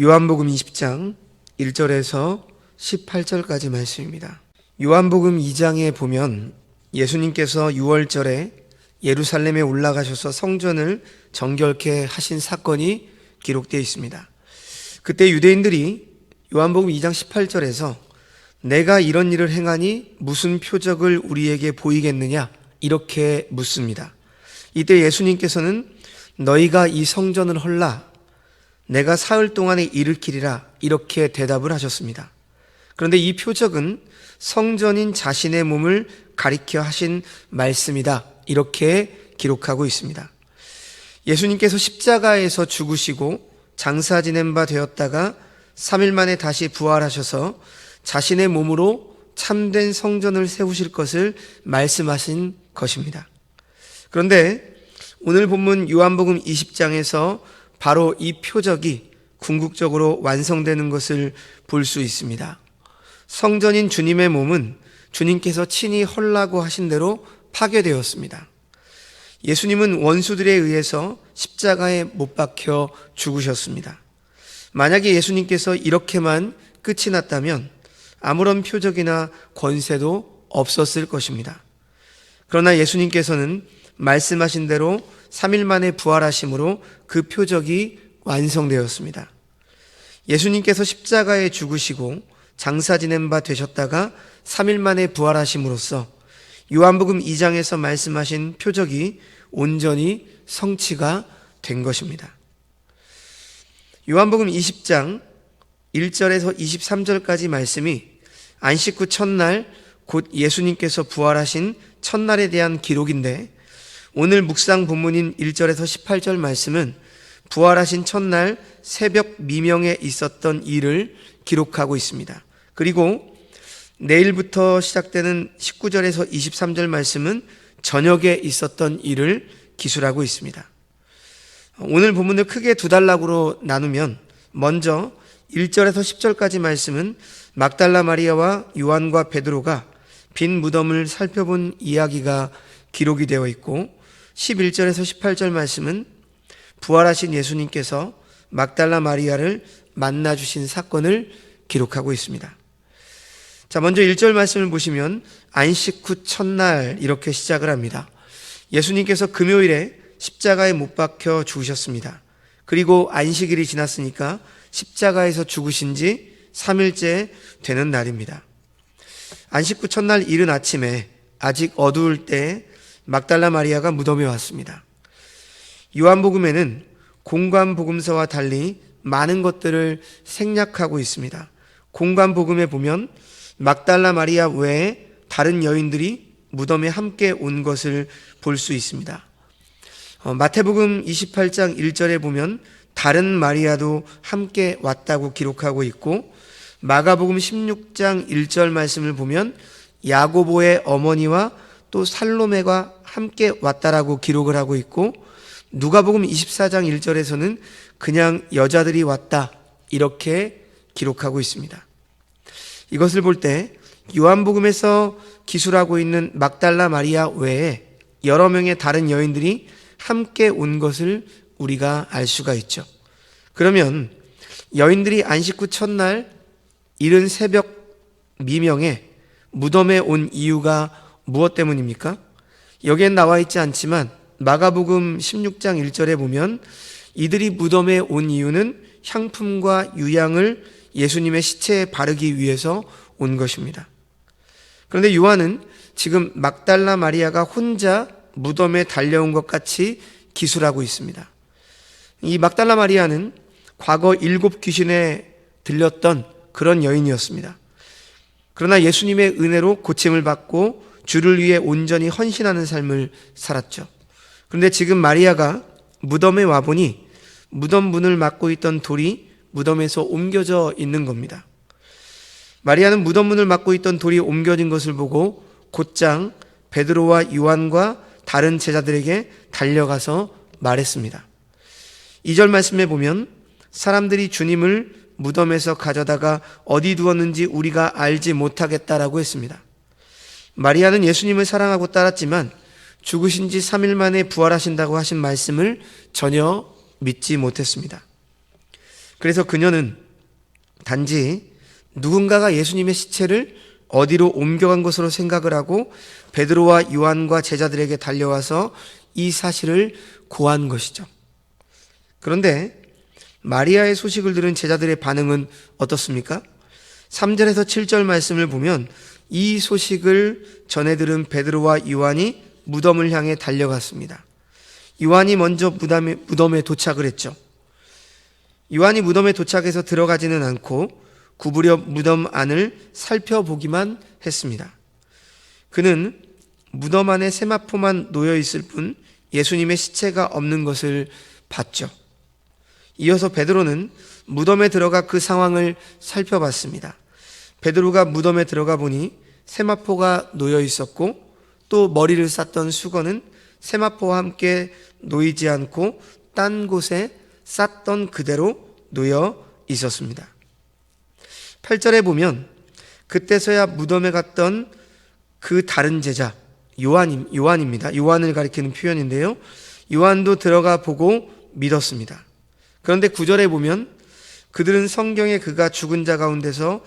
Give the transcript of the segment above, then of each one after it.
요한복음 20장 1절에서 18절까지 말씀입니다. 요한복음 2장에 보면 예수님께서 6월절에 예루살렘에 올라가셔서 성전을 정결케 하신 사건이 기록되어 있습니다. 그때 유대인들이 요한복음 2장 18절에서 내가 이런 일을 행하니 무슨 표적을 우리에게 보이겠느냐 이렇게 묻습니다. 이때 예수님께서는 너희가 이 성전을 헐라 내가 사흘 동안에 일으키리라 이렇게 대답을 하셨습니다. 그런데 이 표적은 성전인 자신의 몸을 가리켜 하신 말씀이다. 이렇게 기록하고 있습니다. 예수님께서 십자가에서 죽으시고 장사 지낸 바 되었다가 3일 만에 다시 부활하셔서 자신의 몸으로 참된 성전을 세우실 것을 말씀하신 것입니다. 그런데 오늘 본문 요한복음 20장에서 바로 이 표적이 궁극적으로 완성되는 것을 볼 수 있습니다. 성전인 주님의 몸은 주님께서 친히 헐라고 하신 대로 파괴되었습니다. 예수님은 원수들에 의해서 십자가에 못 박혀 죽으셨습니다. 만약에 예수님께서 이렇게만 끝이 났다면 아무런 표적이나 권세도 없었을 것입니다. 그러나 예수님께서는 말씀하신 대로 3일 만에 부활하심으로 그 표적이 완성되었습니다. 예수님께서 십자가에 죽으시고 장사 지낸 바 되셨다가 3일 만에 부활하심으로써 요한복음 2장에서 말씀하신 표적이 온전히 성취가 된 것입니다. 요한복음 20장 1절에서 23절까지 말씀이 안식 후 첫날 곧 예수님께서 부활하신 첫날에 대한 기록인데 오늘 묵상 본문인 1절에서 18절 말씀은 부활하신 첫날 새벽 미명에 있었던 일을 기록하고 있습니다. 그리고 내일부터 시작되는 19절에서 23절 말씀은 저녁에 있었던 일을 기술하고 있습니다. 오늘 본문을 크게 두 단락으로 나누면 먼저 1절에서 10절까지 말씀은 막달라 마리아와 요한과 베드로가 빈 무덤을 살펴본 이야기가 기록이 되어 있고 11절에서 18절 말씀은 부활하신 예수님께서 막달라 마리아를 만나 주신 사건을 기록하고 있습니다. 자, 먼저 1절 말씀을 보시면 안식 후 첫날 이렇게 시작을 합니다. 예수님께서 금요일에 십자가에 못 박혀 죽으셨습니다. 그리고 안식일이 지났으니까 십자가에서 죽으신 지 3일째 되는 날입니다. 안식 후 첫날 이른 아침에 아직 어두울 때 막달라 마리아가 무덤에 왔습니다. 요한복음에는 공관복음서와 달리 많은 것들을 생략하고 있습니다. 공관복음에 보면 막달라 마리아 외에 다른 여인들이 무덤에 함께 온 것을 볼 수 있습니다. 어, 마태복음 28장 1절에 보면 다른 마리아도 함께 왔다고 기록하고 있고 마가복음 16장 1절 말씀을 보면 야고보의 어머니와 또 살로메가 함께 왔다라고 기록을 하고 있고 누가복음 24장 1절에서는 그냥 여자들이 왔다 이렇게 기록하고 있습니다. 이것을 볼 때 요한복음에서 기술하고 있는 막달라 마리아 외에 여러 명의 다른 여인들이 함께 온 것을 우리가 알 수가 있죠. 그러면 여인들이 안식 후 첫날 이른 새벽 미명에 무덤에 온 이유가 무엇 때문입니까? 여기엔 나와 있지 않지만 마가복음 16장 1절에 보면 이들이 무덤에 온 이유는 향품과 유향을 예수님의 시체에 바르기 위해서 온 것입니다. 그런데 요한은 지금 막달라 마리아가 혼자 무덤에 달려온 것 같이 기술하고 있습니다. 이 막달라 마리아는 과거 일곱 귀신에 들렸던 그런 여인이었습니다. 그러나 예수님의 은혜로 고침을 받고 주를 위해 온전히 헌신하는 삶을 살았죠. 그런데 지금 마리아가 무덤에 와보니 무덤 문을 막고 있던 돌이 무덤에서 옮겨져 있는 겁니다. 마리아는 무덤 문을 막고 있던 돌이 옮겨진 것을 보고 곧장 베드로와 요한과 다른 제자들에게 달려가서 말했습니다. 2절 말씀에 보면 사람들이 주님을 무덤에서 가져다가 어디 두었는지 우리가 알지 못하겠다라고 했습니다. 마리아는 예수님을 사랑하고 따랐지만 죽으신 지 3일 만에 부활하신다고 하신 말씀을 전혀 믿지 못했습니다. 그래서 그녀는 단지 누군가가 예수님의 시체를 어디로 옮겨간 것으로 생각을 하고 베드로와 요한과 제자들에게 달려와서 이 사실을 고한 것이죠. 그런데 마리아의 소식을 들은 제자들의 반응은 어떻습니까? 3절에서 7절 말씀을 보면 이 소식을 전해 들은 베드로와 요한이 무덤을 향해 달려갔습니다. 요한이 먼저 무덤에, 무덤에 도착을 했죠. 요한이 무덤에 도착해서 들어가지는 않고 구부려 무덤 안을 살펴보기만 했습니다. 그는 무덤 안에 세마포만 놓여 있을 뿐 예수님의 시체가 없는 것을 봤죠. 이어서 베드로는 무덤에 들어가 그 상황을 살펴봤습니다. 베드로가 무덤에 들어가 보니 세마포가 놓여 있었고 또 머리를 쌌던 수건은 세마포와 함께 놓이지 않고 딴 곳에 쌌던 그대로 놓여 있었습니다. 8절에 보면 그때서야 무덤에 갔던 그 다른 제자 요한 요한입니다. 요한을 가리키는 표현인데요. 요한도 들어가 보고 믿었습니다. 그런데 9절에 보면 그들은 성경에 그가 죽은 자 가운데서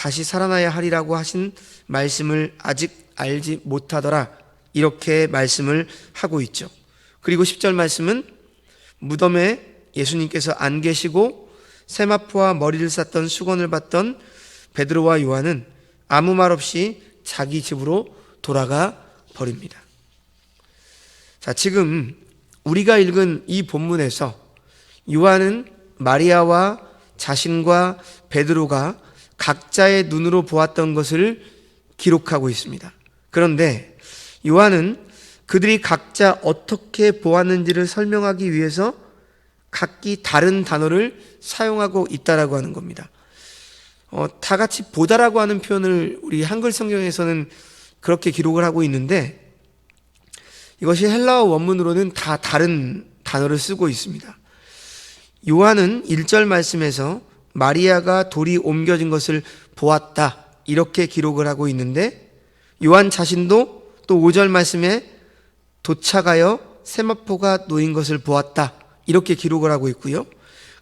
다시 살아나야 하리라고 하신 말씀을 아직 알지 못하더라. 이렇게 말씀을 하고 있죠. 그리고 10절 말씀은 무덤에 예수님께서 안 계시고 세마포와 머리를 쌌던 수건을 받던 베드로와 요한은 아무 말 없이 자기 집으로 돌아가 버립니다. 자, 지금 우리가 읽은 이 본문에서 요한은 마리아와 자신과 베드로가 각자의 눈으로 보았던 것을 기록하고 있습니다. 그런데 요한은 그들이 각자 어떻게 보았는지를 설명하기 위해서 각기 다른 단어를 사용하고 있다라고 하는 겁니다. 어, 다 같이 보다라고 하는 표현을 우리 한글 성경에서는 그렇게 기록을 하고 있는데 이것이 헬라어 원문으로는 다 다른 단어를 쓰고 있습니다. 요한은 1절 말씀에서 마리아가 돌이 옮겨진 것을 보았다. 이렇게 기록을 하고 있는데 요한 자신도 또 5절 말씀에 도착하여 세마포가 놓인 것을 보았다. 이렇게 기록을 하고 있고요.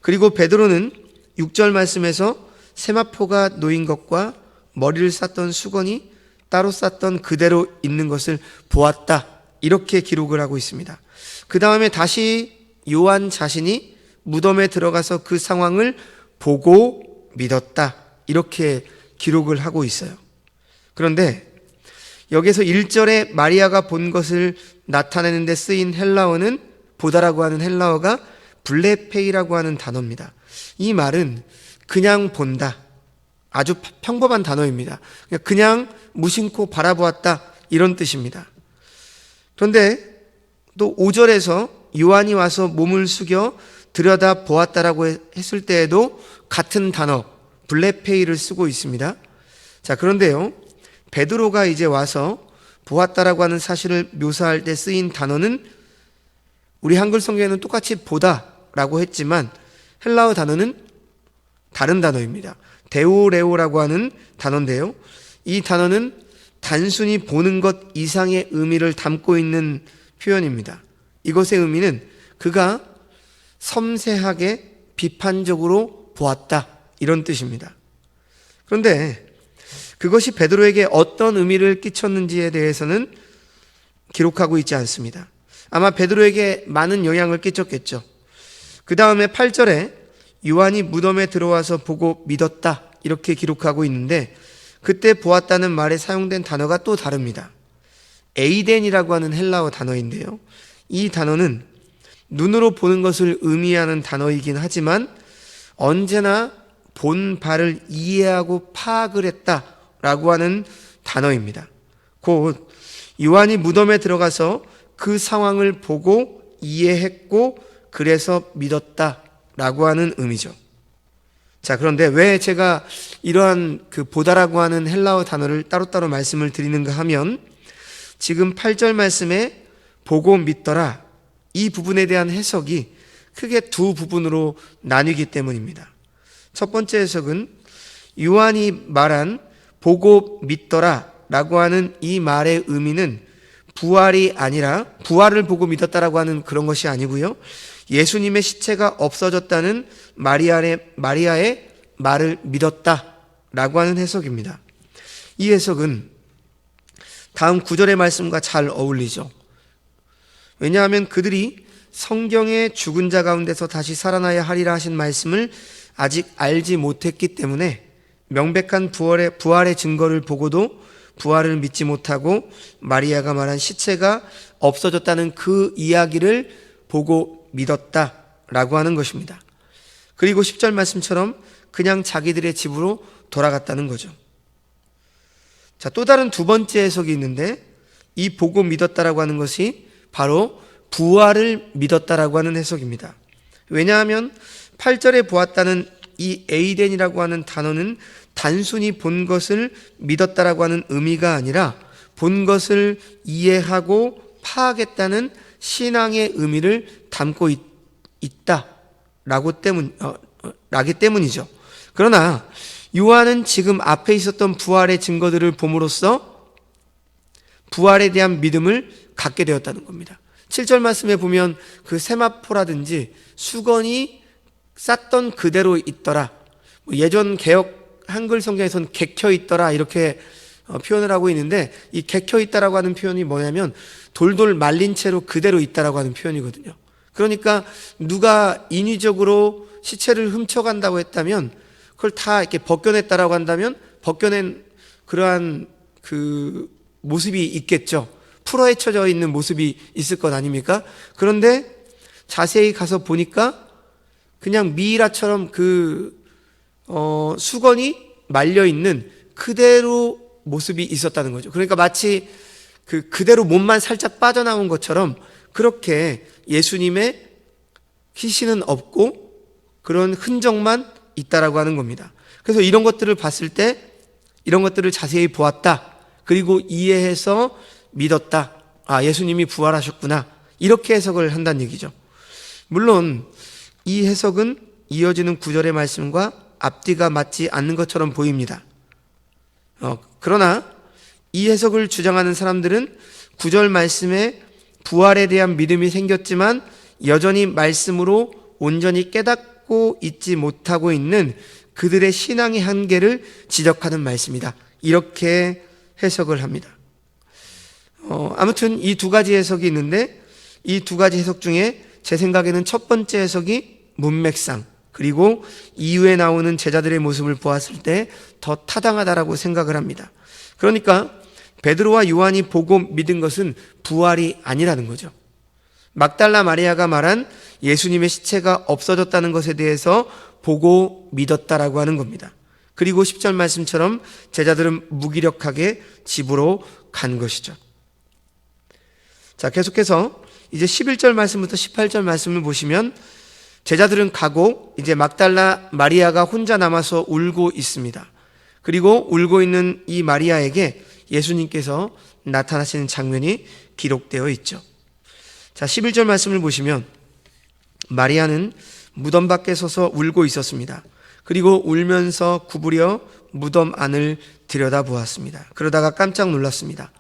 그리고 베드로는 6절 말씀에서 세마포가 놓인 것과 머리를 쌌던 수건이 따로 쌌던 그대로 있는 것을 보았다. 이렇게 기록을 하고 있습니다. 그 다음에 다시 요한 자신이 무덤에 들어가서 그 상황을 보고 믿었다. 이렇게 기록을 하고 있어요. 그런데 여기서 1절에 마리아가 본 것을 나타내는데 쓰인 헬라어는 보다라고 하는 헬라어가 블레페이라고 하는 단어입니다. 이 말은 그냥 본다. 아주 평범한 단어입니다. 그냥 무심코 바라보았다. 이런 뜻입니다. 그런데 또 5절에서 요한이 와서 몸을 숙여 들여다 보았다라고 했을 때에도 같은 단어 블레페이를 쓰고 있습니다. 자, 그런데요. 베드로가 이제 와서 보았다라고 하는 사실을 묘사할 때 쓰인 단어는 우리 한글 성경에는 똑같이 보다라고 했지만 헬라어 단어는 다른 단어입니다. 데오레오라고 하는 단어인데요. 이 단어는 단순히 보는 것 이상의 의미를 담고 있는 표현입니다. 이것의 의미는 그가 섬세하게 비판적으로 보았다. 이런 뜻입니다. 그런데 그것이 베드로에게 어떤 의미를 끼쳤는지에 대해서는 기록하고 있지 않습니다. 아마 베드로에게 많은 영향을 끼쳤겠죠. 그 다음에 8절에 요한이 무덤에 들어와서 보고 믿었다. 이렇게 기록하고 있는데 그때 보았다는 말에 사용된 단어가 또 다릅니다. 에이덴이라고 하는 헬라어 단어인데요. 이 단어는 눈으로 보는 것을 의미하는 단어이긴 하지만 언제나 본 바를 이해하고 파악을 했다라고 하는 단어입니다. 곧 요한이 무덤에 들어가서 그 상황을 보고 이해했고 그래서 믿었다라고 하는 의미죠. 자, 그런데 왜 제가 이러한 그 보다라고 하는 헬라어 단어를 따로따로 말씀을 드리는가 하면 지금 8절 말씀에 보고 믿더라 이 부분에 대한 해석이 크게 두 부분으로 나뉘기 때문입니다. 첫 번째 해석은 요한이 말한 보고 믿더라 라고 하는 이 말의 의미는 부활이 아니라 부활을 보고 믿었다라고 하는 그런 것이 아니고요. 예수님의 시체가 없어졌다는 마리아의, 마리아의 말을 믿었다 라고 하는 해석입니다. 이 해석은 다음 구절의 말씀과 잘 어울리죠. 왜냐하면 그들이 성경의 죽은 자 가운데서 다시 살아나야 하리라 하신 말씀을 아직 알지 못했기 때문에 명백한 부활의, 부활의 증거를 보고도 부활을 믿지 못하고 마리아가 말한 시체가 없어졌다는 그 이야기를 보고 믿었다라고 하는 것입니다. 그리고 10절 말씀처럼 그냥 자기들의 집으로 돌아갔다는 거죠. 자, 또 다른 두 번째 해석이 있는데 이 보고 믿었다라고 하는 것이 바로 부활을 믿었다라고 하는 해석입니다. 왜냐하면 8절에 보았다는 이 에이덴이라고 하는 단어는 단순히 본 것을 믿었다라고 하는 의미가 아니라 본 것을 이해하고 파악했다는 신앙의 의미를 담고 있, 다라고 때문 어, 어, 라기 때문이죠. 그러나 요한은 지금 앞에 있었던 부활의 증거들을 봄으로써 부활에 대한 믿음을 갖게 되었다는 겁니다. 7절 말씀에 보면 그 세마포라든지 수건이 쌌던 그대로 있더라. 뭐 예전 개혁 한글 성경에서는 객혀 있더라 이렇게 어, 표현을 하고 있는데 이 객혀 있다라고 하는 표현이 뭐냐면 돌돌 말린 채로 그대로 있다라고 하는 표현이거든요. 그러니까 누가 인위적으로 시체를 훔쳐간다고 했다면 그걸 다 이렇게 벗겨냈다라고 한다면 벗겨낸 그러한 그 모습이 있겠죠. 풀어헤쳐져 있는 모습이 있을 것 아닙니까? 그런데 자세히 가서 보니까 그냥 미이라처럼 그, 어, 수건이 말려 있는 그대로 모습이 있었다는 거죠. 그러니까 마치 그 그대로 몸만 살짝 빠져나온 것처럼 그렇게 예수님의 희신은 없고 그런 흔적만 있다라고 하는 겁니다. 그래서 이런 것들을 봤을 때 이런 것들을 자세히 보았다. 그리고 이해해서 믿었다. 아, 예수님이 부활하셨구나. 이렇게 해석을 한다는 얘기죠. 물론 이 해석은 이어지는 구절의 말씀과 앞뒤가 맞지 않는 것처럼 보입니다. 어, 그러나 이 해석을 주장하는 사람들은 구절 말씀에 부활에 대한 믿음이 생겼지만 여전히 말씀으로 온전히 깨닫고 있지 못하고 있는 그들의 신앙의 한계를 지적하는 말씀이다. 이렇게 해석을 합니다. 어, 아무튼 이 두 가지 해석이 있는데 이 두 가지 해석 중에 제 생각에는 첫 번째 해석이 문맥상 그리고 이후에 나오는 제자들의 모습을 보았을 때 더 타당하다라고 생각을 합니다. 그러니까 베드로와 요한이 보고 믿은 것은 부활이 아니라는 거죠. 막달라 마리아가 말한 예수님의 시체가 없어졌다는 것에 대해서 보고 믿었다라고 하는 겁니다. 그리고 10절 말씀처럼 제자들은 무기력하게 집으로 간 것이죠. 자, 계속해서 이제 11절 말씀부터 18절 말씀을 보시면 제자들은 가고 이제 막달라 마리아가 혼자 남아서 울고 있습니다. 그리고 울고 있는 이 마리아에게 예수님께서 나타나시는 장면이 기록되어 있죠. 자, 11절 말씀을 보시면 마리아는 무덤 밖에 서서 울고 있었습니다. 그리고 울면서 구부려 무덤 안을 들여다 보았습니다. 그러다가 깜짝 놀랐습니다.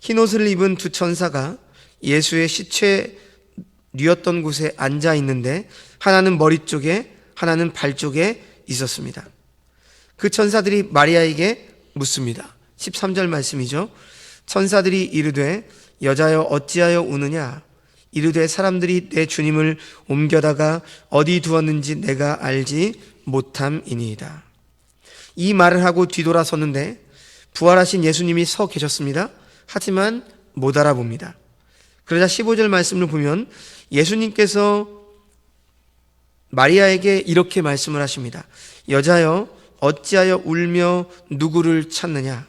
흰 옷을 입은 두 천사가 예수의 시체 뉘었던 곳에 앉아 있는데 하나는 머리 쪽에 하나는 발 쪽에 있었습니다. 그 천사들이 마리아에게 묻습니다. 13절 말씀이죠. 천사들이 이르되 여자여 어찌하여 우느냐 이르되 사람들이 내 주님을 옮겨다가 어디 두었는지 내가 알지 못함이니이다. 이 말을 하고 뒤돌아섰는데 부활하신 예수님이 서 계셨습니다. 하지만 못 알아봅니다. 그러자 15절 말씀을 보면 예수님께서 마리아에게 이렇게 말씀을 하십니다. 여자여 어찌하여 울며 누구를 찾느냐?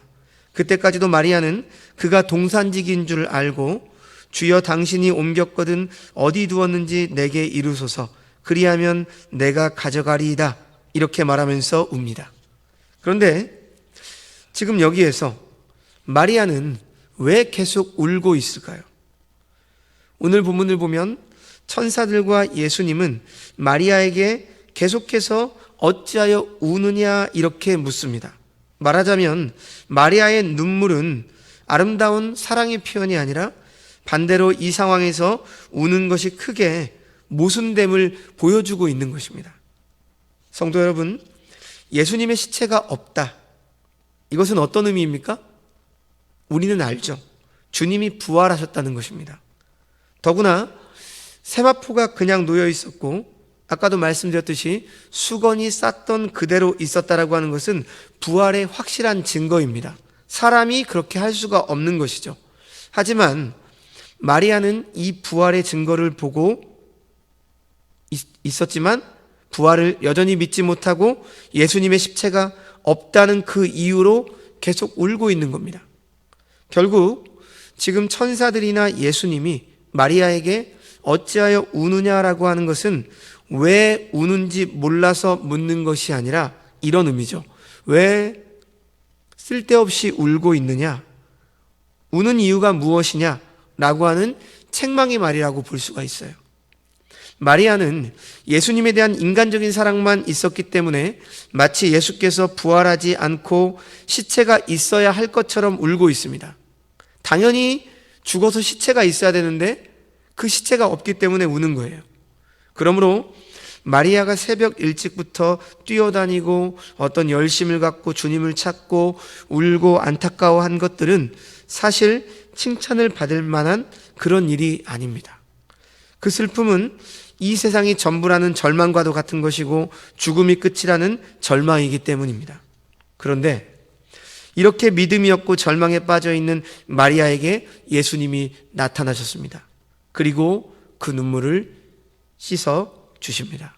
그때까지도 마리아는 그가 동산직인 줄 알고 주여 당신이 옮겼거든 어디 두었는지 내게 이루소서 그리하면 내가 가져가리이다 이렇게 말하면서 웁니다. 그런데 지금 여기에서 마리아는 왜 계속 울고 있을까요? 오늘 본문을 보면 천사들과 예수님은 마리아에게 계속해서 어찌하여 우느냐 이렇게 묻습니다. 말하자면 마리아의 눈물은 아름다운 사랑의 표현이 아니라 반대로 이 상황에서 우는 것이 크게 모순됨을 보여주고 있는 것입니다. 성도 여러분, 예수님의 시체가 없다. 이것은 어떤 의미입니까? 우리는 알죠. 주님이 부활하셨다는 것입니다. 더구나 세마포가 그냥 놓여 있었고 아까도 말씀드렸듯이 수건이 쌌던 그대로 있었다라고 하는 것은 부활의 확실한 증거입니다. 사람이 그렇게 할 수가 없는 것이죠. 하지만 마리아는 이 부활의 증거를 보고 있었지만 부활을 여전히 믿지 못하고 예수님의 십체가 없다는 그 이유로 계속 울고 있는 겁니다. 결국 지금 천사들이나 예수님이 마리아에게 어찌하여 우느냐라고 하는 것은 왜 우는지 몰라서 묻는 것이 아니라 이런 의미죠. 왜 쓸데없이 울고 있느냐? 우는 이유가 무엇이냐? 라고 하는 책망의 말이라고 볼 수가 있어요. 마리아는 예수님에 대한 인간적인 사랑만 있었기 때문에 마치 예수께서 부활하지 않고 시체가 있어야 할 것처럼 울고 있습니다. 당연히 죽어서 시체가 있어야 되는데 그 시체가 없기 때문에 우는 거예요. 그러므로 마리아가 새벽 일찍부터 뛰어다니고 어떤 열심을 갖고 주님을 찾고 울고 안타까워한 것들은 사실 칭찬을 받을 만한 그런 일이 아닙니다. 그 슬픔은 이 세상이 전부라는 절망과도 같은 것이고 죽음이 끝이라는 절망이기 때문입니다. 그런데 이렇게 믿음이 없고 절망에 빠져 있는 마리아에게 예수님이 나타나셨습니다. 그리고 그 눈물을 씻어 주십니다.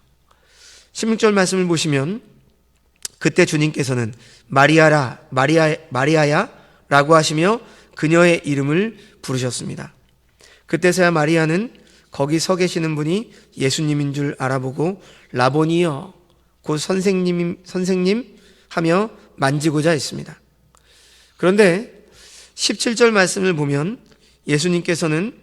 16절 말씀을 보시면 그때 주님께서는 마리아라 마리아 마리아야 라고 하시며 그녀의 이름을 부르셨습니다. 그때서야 마리아는 거기 서 계시는 분이 예수님인 줄 알아보고 라보니여 곧 선생님 선생님 하며 만지고자 했습니다. 그런데 17절 말씀을 보면 예수님께서는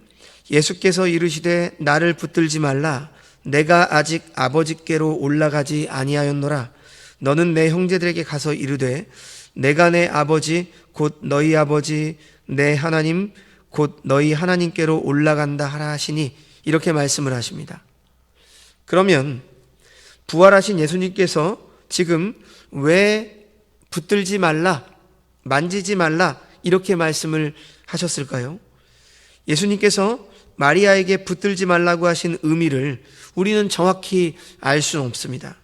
예수께서 이르시되 나를 붙들지 말라. 내가 아직 아버지께로 올라가지 아니하였노라. 너는 내 형제들에게 가서 이르되 내가 내 아버지 곧 너희 아버지 내 하나님 곧 너희 하나님께로 올라간다 하라 하시니 이렇게 말씀을 하십니다. 그러면 부활하신 예수님께서 지금 왜 붙들지 말라 만지지 말라 이렇게 말씀을 하셨을까요? 예수님께서 마리아에게 붙들지 말라고 하신 의미를 우리는 정확히 알 수는 없습니다.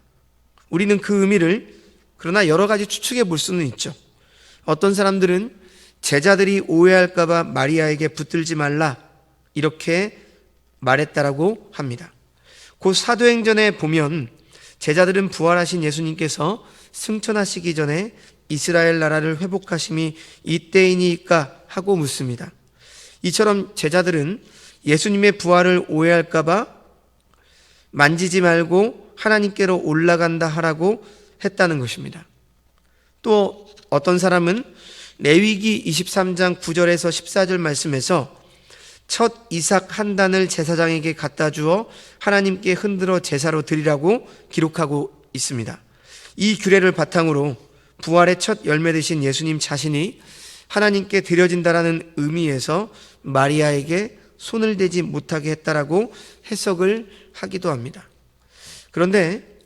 우리는 그 의미를 그러나 여러 가지 추측해 볼 수는 있죠. 어떤 사람들은 제자들이 오해할까봐 마리아에게 붙들지 말라 이렇게 말했다라고 합니다. 곧 사도행전에 보면 제자들은 부활하신 예수님께서 승천하시기 전에 이스라엘 나라를 회복하심이 이때이니까 하고 묻습니다. 이처럼 제자들은 예수님의 부활을 오해할까봐 만지지 말고 하나님께로 올라간다 하라고 했다는 것입니다. 또 어떤 사람은 레위기 23장 9절에서 14절 말씀에서 첫 이삭 한 단을 제사장에게 갖다 주어 하나님께 흔들어 제사로 드리라고 기록하고 있습니다. 이 규례를 바탕으로 부활의 첫 열매 되신 예수님 자신이 하나님께 드려진다라는 의미에서 마리아에게 손을 대지 못하게 했다라고 해석을 하기도 합니다. 그런데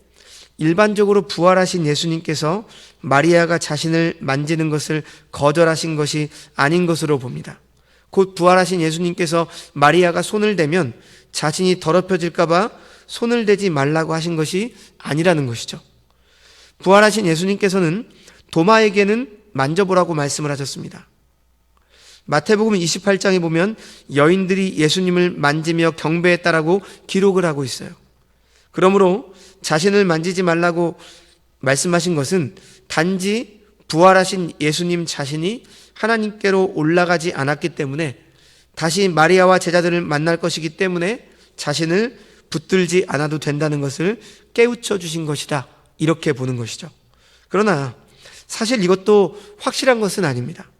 일반적으로 부활하신 예수님께서 마리아가 자신을 만지는 것을 거절하신 것이 아닌 것으로 봅니다. 곧 부활하신 예수님께서 마리아가 손을 대면 자신이 더럽혀질까봐 손을 대지 말라고 하신 것이 아니라는 것이죠. 부활하신 예수님께서는 도마에게는 만져보라고 말씀을 하셨습니다. 마태복음 28장에 보면 여인들이 예수님을 만지며 경배했다라고 기록을 하고 있어요. 그러므로 자신을 만지지 말라고 말씀하신 것은 단지 부활하신 예수님 자신이 하나님께로 올라가지 않았기 때문에 다시 마리아와 제자들을 만날 것이기 때문에 자신을 붙들지 않아도 된다는 것을 깨우쳐 주신 것이다. 이렇게 보는 것이죠. 그러나 사실 이것도 확실한 것은 아닙니다.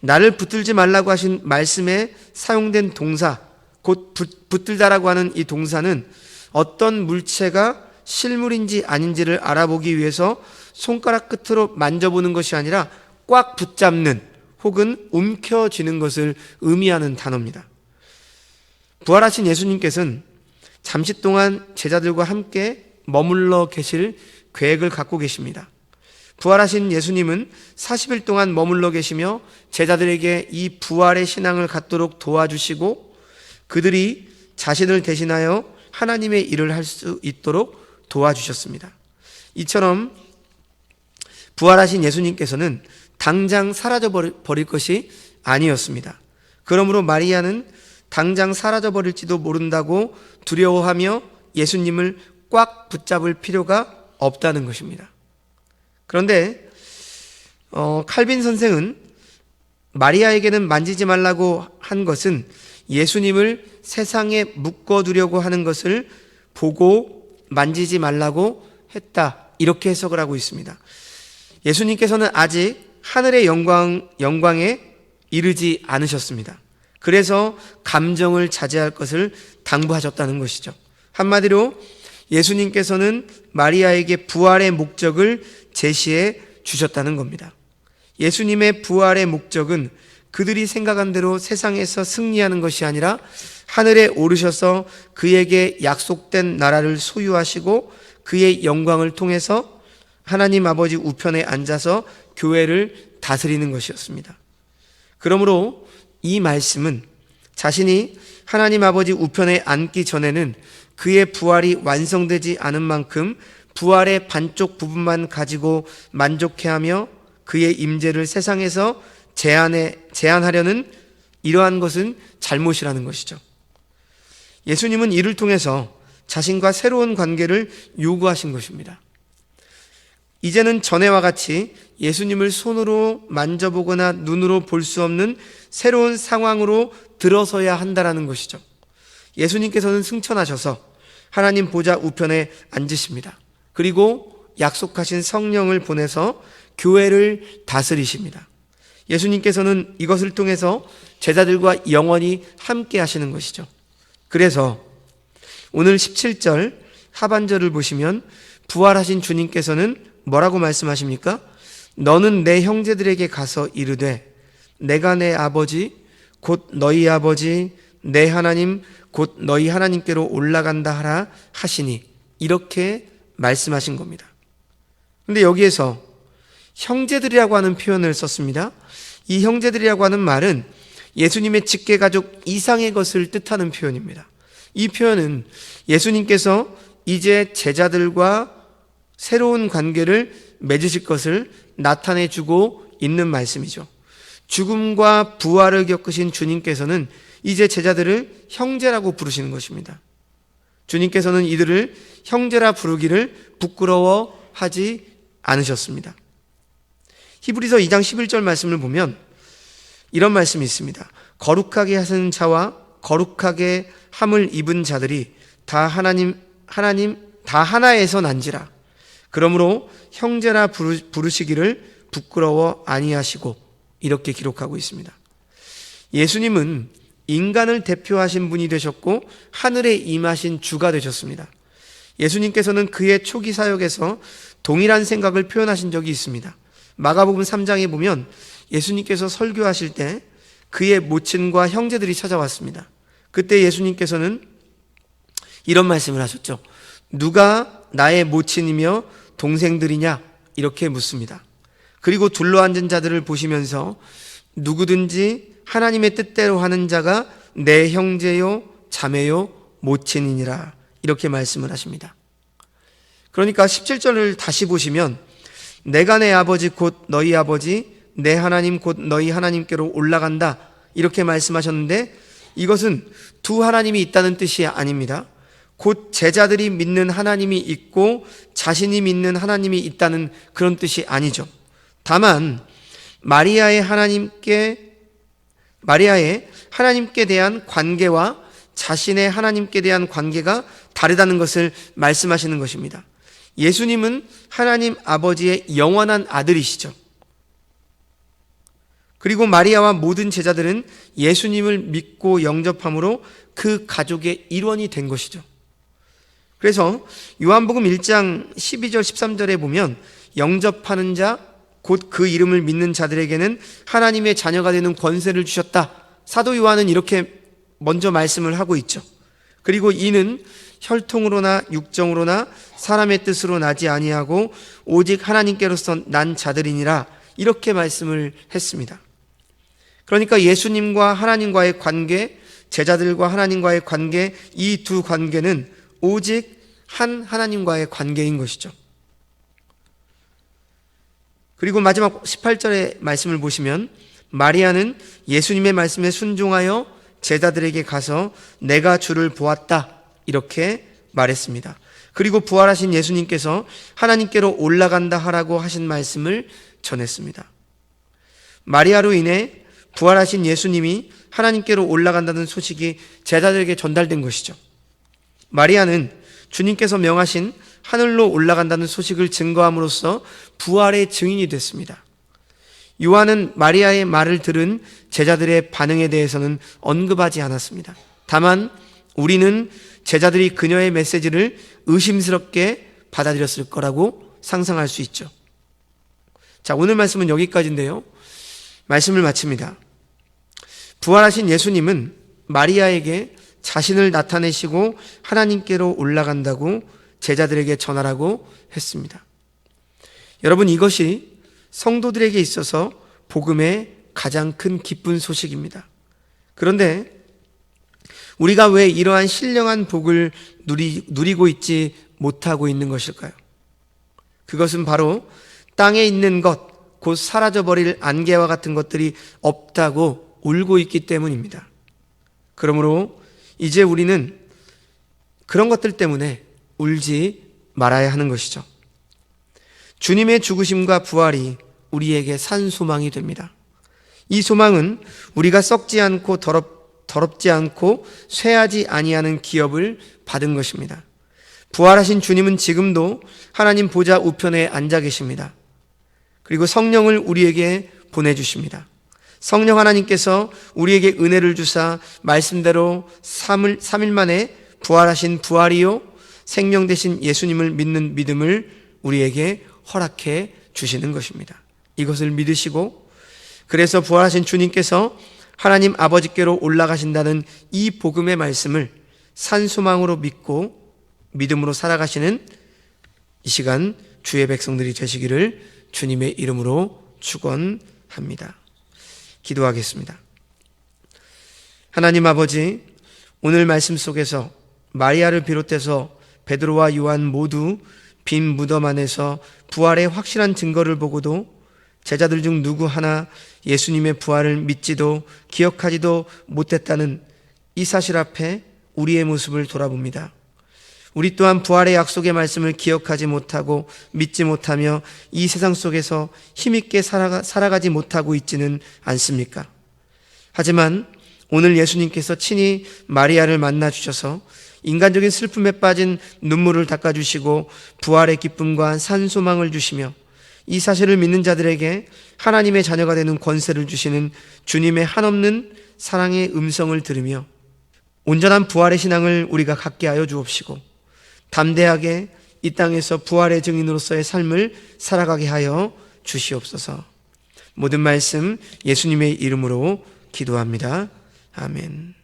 나를 붙들지 말라고 하신 말씀에 사용된 동사, 곧 붙들다라고 하는 이 동사는 어떤 물체가 실물인지 아닌지를 알아보기 위해서 손가락 끝으로 만져보는 것이 아니라 꽉 붙잡는 혹은 움켜쥐는 것을 의미하는 단어입니다. 부활하신 예수님께서는 잠시 동안 제자들과 함께 머물러 계실 계획을 갖고 계십니다. 부활하신 예수님은 40일 동안 머물러 계시며 제자들에게 이 부활의 신앙을 갖도록 도와주시고 그들이 자신을 대신하여 하나님의 일을 할 수 있도록 도와주셨습니다. 이처럼 부활하신 예수님께서는 당장 사라져 버릴 것이 아니었습니다. 그러므로 마리아는 당장 사라져 버릴지도 모른다고 두려워하며 예수님을 꽉 붙잡을 필요가 없다는 것입니다. 그런데 어, 칼빈 선생은 마리아에게는 만지지 말라고 한 것은 예수님을 세상에 묶어두려고 하는 것을 보고 만지지 말라고 했다. 이렇게 해석을 하고 있습니다. 예수님께서는 아직 하늘의 영광, 영광에 이르지 않으셨습니다. 그래서 감정을 자제할 것을 당부하셨다는 것이죠. 한마디로 예수님께서는 마리아에게 부활의 목적을 제시해 주셨다는 겁니다. 예수님의 부활의 목적은 그들이 생각한 대로 세상에서 승리하는 것이 아니라 하늘에 오르셔서 그에게 약속된 나라를 소유하시고 그의 영광을 통해서 하나님 아버지 우편에 앉아서 교회를 다스리는 것이었습니다. 그러므로 이 말씀은 자신이 하나님 아버지 우편에 앉기 전에는 그의 부활이 완성되지 않은 만큼 부활의 반쪽 부분만 가지고 만족해하며 그의 임재를 세상에서 제한해 제한하려는 이러한 것은 잘못이라는 것이죠. 예수님은 이를 통해서 자신과 새로운 관계를 요구하신 것입니다. 이제는 전에와 같이 예수님을 손으로 만져보거나 눈으로 볼 수 없는 새로운 상황으로 들어서야 한다라는 것이죠. 예수님께서는 승천하셔서 하나님 보좌 우편에 앉으십니다. 그리고 약속하신 성령을 보내서 교회를 다스리십니다. 예수님께서는 이것을 통해서 제자들과 영원히 함께 하시는 것이죠. 그래서 오늘 17절 하반절을 보시면 부활하신 주님께서는 뭐라고 말씀하십니까? 너는 내 형제들에게 가서 이르되 내가 내 아버지 곧 너희 아버지 내 하나님 곧 너희 하나님께로 올라간다 하라 하시니 이렇게 말씀하신 겁니다. 근데 여기에서 형제들이라고 하는 표현을 썼습니다. 이 형제들이라고 하는 말은 예수님의 직계 가족 이상의 것을 뜻하는 표현입니다. 이 표현은 예수님께서 이제 제자들과 새로운 관계를 맺으실 것을 나타내 주고 있는 말씀이죠. 죽음과 부활을 겪으신 주님께서는 이제 제자들을 형제라고 부르시는 것입니다. 주님께서는 이들을 형제라 부르기를 부끄러워하지 않으셨습니다. 히브리서 2장 11절 말씀을 보면 이런 말씀이 있습니다. 거룩하게 하신 자와 거룩하게 함을 입은 자들이 다 하나님 하나님 다 하나에서 난지라. 그러므로 형제라 부르시기를 부끄러워 아니하시고 이렇게 기록하고 있습니다. 예수님은 인간을 대표하신 분이 되셨고 하늘에 임하신 주가 되셨습니다. 예수님께서는 그의 초기 사역에서 동일한 생각을 표현하신 적이 있습니다. 마가복음 3장에 보면 예수님께서 설교하실 때 그의 모친과 형제들이 찾아왔습니다. 그때 예수님께서는 이런 말씀을 하셨죠. 누가 나의 모친이며 동생들이냐? 이렇게 묻습니다. 그리고 둘러앉은 자들을 보시면서 누구든지 하나님의 뜻대로 하는 자가 내 형제요, 자매요, 모친이니라. 이렇게 말씀을 하십니다. 그러니까 17절을 다시 보시면 내가 내 아버지 곧 너희 아버지 내 하나님 곧 너희 하나님께로 올라간다. 이렇게 말씀하셨는데 이것은 두 하나님이 있다는 뜻이 아닙니다. 곧 제자들이 믿는 하나님이 있고 자신이 믿는 하나님이 있다는 그런 뜻이 아니죠. 다만 마리아의 하나님께 마리아의 하나님께 대한 관계와 자신의 하나님께 대한 관계가 다르다는 것을 말씀하시는 것입니다. 예수님은 하나님 아버지의 영원한 아들이시죠. 그리고 마리아와 모든 제자들은 예수님을 믿고 영접함으로 그 가족의 일원이 된 것이죠. 그래서 요한복음 1장 12절 13절에 보면 영접하는 자, 곧 그 이름을 믿는 자들에게는 하나님의 자녀가 되는 권세를 주셨다. 사도 요한은 이렇게 먼저 말씀을 하고 있죠. 그리고 이는 혈통으로나 육정으로나 사람의 뜻으로 나지 아니하고 오직 하나님께로서 난 자들이니라 이렇게 말씀을 했습니다. 그러니까 예수님과 하나님과의 관계, 제자들과 하나님과의 관계, 이 두 관계는 오직 한 하나님과의 관계인 것이죠. 그리고 마지막 18절의 말씀을 보시면 마리아는 예수님의 말씀에 순종하여 제자들에게 가서 내가 주를 보았다. 이렇게 말했습니다. 그리고 부활하신 예수님께서 하나님께로 올라간다 하라고 하신 말씀을 전했습니다. 마리아로 인해 부활하신 예수님이 하나님께로 올라간다는 소식이 제자들에게 전달된 것이죠. 마리아는 주님께서 명하신 하늘로 올라간다는 소식을 증거함으로써 부활의 증인이 됐습니다. 요한은 마리아의 말을 들은 제자들의 반응에 대해서는 언급하지 않았습니다. 다만 우리는 제자들이 그녀의 메시지를 의심스럽게 받아들였을 거라고 상상할 수 있죠. 자, 오늘 말씀은 여기까지인데요. 말씀을 마칩니다. 부활하신 예수님은 마리아에게 자신을 나타내시고 하나님께로 올라간다고 제자들에게 전하라고 했습니다. 여러분, 이것이 성도들에게 있어서 복음의 가장 큰 기쁜 소식입니다. 그런데 우리가 왜 이러한 신령한 복을 누리, 누리고 있지 못하고 있는 것일까요? 그것은 바로 땅에 있는 것, 곧 사라져버릴 안개와 같은 것들이 없다고 울고 있기 때문입니다. 그러므로 이제 우리는 그런 것들 때문에 울지 말아야 하는 것이죠. 주님의 죽으심과 부활이 우리에게 산 소망이 됩니다. 이 소망은 우리가 썩지 않고 더럽, 더럽지 않고 쇠하지 아니하는 기업을 받은 것입니다. 부활하신 주님은 지금도 하나님 보좌 우편에 앉아 계십니다. 그리고 성령을 우리에게 보내주십니다. 성령 하나님께서 우리에게 은혜를 주사 말씀대로 3일, 3일 만에 부활하신 부활이요 생명 되신 예수님을 믿는 믿음을 우리에게 허락해 주시는 것입니다. 이것을 믿으시고 그래서 부활하신 주님께서 하나님 아버지께로 올라가신다는 이 복음의 말씀을 산소망으로 믿고 믿음으로 살아가시는 이 시간 주의 백성들이 되시기를 주님의 이름으로 축원합니다. 기도하겠습니다. 하나님 아버지 오늘 말씀 속에서 마리아를 비롯해서 베드로와 요한 모두 빈 무덤 안에서 부활의 확실한 증거를 보고도 제자들 중 누구 하나 예수님의 부활을 믿지도 기억하지도 못했다는 이 사실 앞에 우리의 모습을 돌아봅니다. 우리 또한 부활의 약속의 말씀을 기억하지 못하고 믿지 못하며 이 세상 속에서 힘있게 살아가, 살아가지 못하고 있지는 않습니까? 하지만 오늘 예수님께서 친히 마리아를 만나 주셔서 인간적인 슬픔에 빠진 눈물을 닦아주시고 부활의 기쁨과 산소망을 주시며 이 사실을 믿는 자들에게 하나님의 자녀가 되는 권세를 주시는 주님의 한없는 사랑의 음성을 들으며 온전한 부활의 신앙을 우리가 갖게 하여 주옵시고 담대하게 이 땅에서 부활의 증인으로서의 삶을 살아가게 하여 주시옵소서. 모든 말씀 예수님의 이름으로 기도합니다. 아멘.